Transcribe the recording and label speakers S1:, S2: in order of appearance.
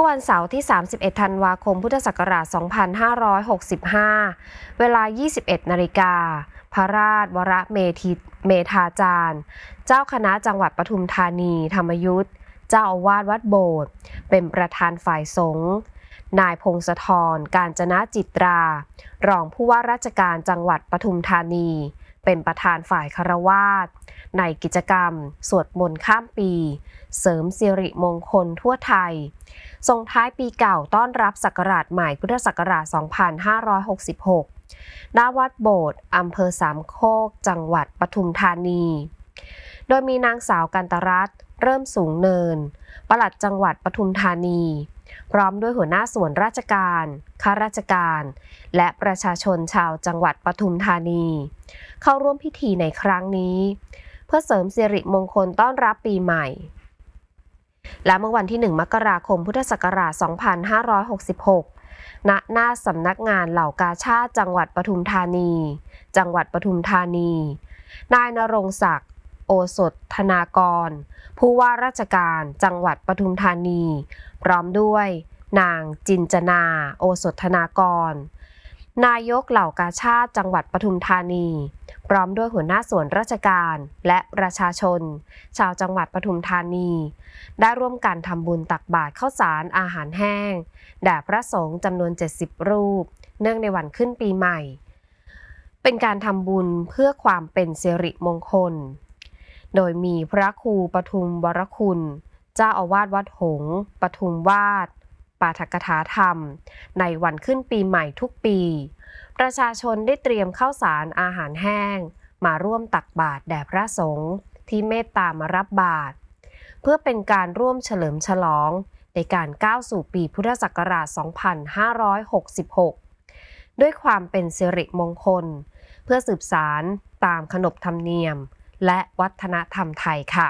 S1: มื่อวันเสาร์ที่ 31 ธันวาคม พุทธศักราช 2565 เวลา 21 นาฬิกา พระราชวรเมธีเมธาจารย์ เจ้าคณะจังหวัดปทุมธานี ธรรมยุทธเจ้าอาวาสวัดโบสถ์ เป็นประธานฝ่ายสงฆ์ นายพงศธร การจนะจิตรา รองผู้ว่าราชการจังหวัดปทุมธานี เป็นประธานฝ่ายคารวาสในกิจกรรม สวดมนต์ข้ามปี เสริมสิริมงคลทั่วไทย ส่งท้ายปีเก่าต้อนรับศักราชใหม่พุทธศักราช 2566 ณ วัดโบสถ์อำเภอสามโคก จังหวัดปทุมธานี โดยมีนางสาวกันตรัตเริ่มสูงเนิน ปลัดจังหวัดปทุมธานี พร้อมด้วยหัวหน้าส่วนราชการ ข้าราชการ และประชาชนชาวจังหวัดปทุมธานี เข้าร่วมพิธีในครั้งนี้ เพื่อเสริมสิริมงคลต้อนรับปีใหม่ และเมื่อวันที่ 1 มกราคมพุทธศักราช 2566 ณ หน้าสำนักงานเหล่ากาชาติจังหวัดปทุมธานี จังหวัดปทุมธานี นายนรงศักดิ์ โอสถธนากร ผู้ว่าราชการจังหวัดปทุมธานี พร้อมด้วย นางจินจนา โอสถธนากร นายกเหล่ากาชาติจังหวัดปทุมธานี พร้อมด้วยหัวหน้าส่วนราชการและประชาชน ชาวจังหวัดปทุมธานี ได้ร่วมกันทำบุญตักบาตรข้าวสารอาหารแห้งแด่พระสงฆ์จำนวน 70 รูป เนื่องในวันขึ้นปีใหม่เป็นการทำบุญเพื่อความเป็นสิริมงคล โดยมีพระครูปทุมวรคุณ เจ้าอาวาสวัดหงปทุมวาดปาฐกถาธรรม ในวันขึ้นปีใหม่ทุกปี ประชาชนได้เตรียมข้าวสารอาหารแห้ง มาร่วมตักบาตรแด่พระสงฆ์ที่เมตตามารับบาตรเพื่อเป็นการร่วมเฉลิมฉลองในการก้าวสู่ปีพุทธศักราช 2566 ด้วยความเป็นสิริมงคล เพื่อสืบสารตามขนบธรรมเนียม และวัฒนธรรมไทยค่ะ